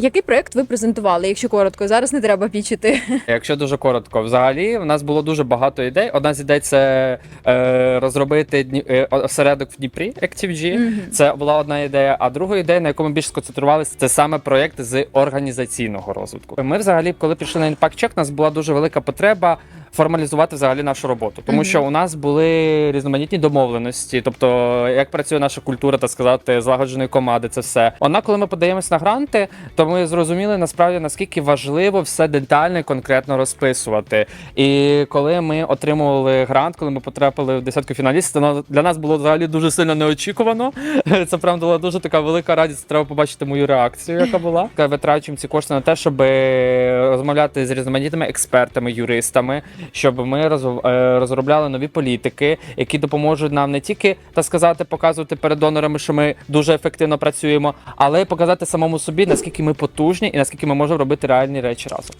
Який проект ви презентували, якщо коротко? Зараз не треба пічити. Якщо дуже коротко, взагалі в нас було дуже багато ідей. Одна з ідей це е, розробити дні, е, осередок в Дніпрі ActiveG. Мгм. Це була одна ідея. А друга ідея, на якому більше сконцентрувалися, це саме проєкт з організаційного розвитку. Ми взагалі, коли пішли на Impact Check, у нас була дуже велика потреба. Формалізувати взагалі нашу роботу, тому що у нас були різноманітні домовленості, тобто як працює наша культура, так сказати, злагодженої команди, це все. Однак, коли ми подаємось на гранти, то ми зрозуміли насправді наскільки важливо все детально і конкретно розписувати. І коли ми отримували грант, коли ми потрапили в десятку фіналістів, то для нас було взагалі дуже сильно неочікувано. Це прям була дуже така велика радість. Треба побачити мою реакцію, яка була. Витрачуємо ці кошти на те, щоб розмовляти з різноманітними експертами, юристами, щоб ми е, розробляли нові політики, які допоможуть нам не тільки так сказати, показувати перед донорами, що ми дуже ефективно працюємо, але й показати самому собі, наскільки ми потужні і наскільки ми можемо робити реальні речі разом.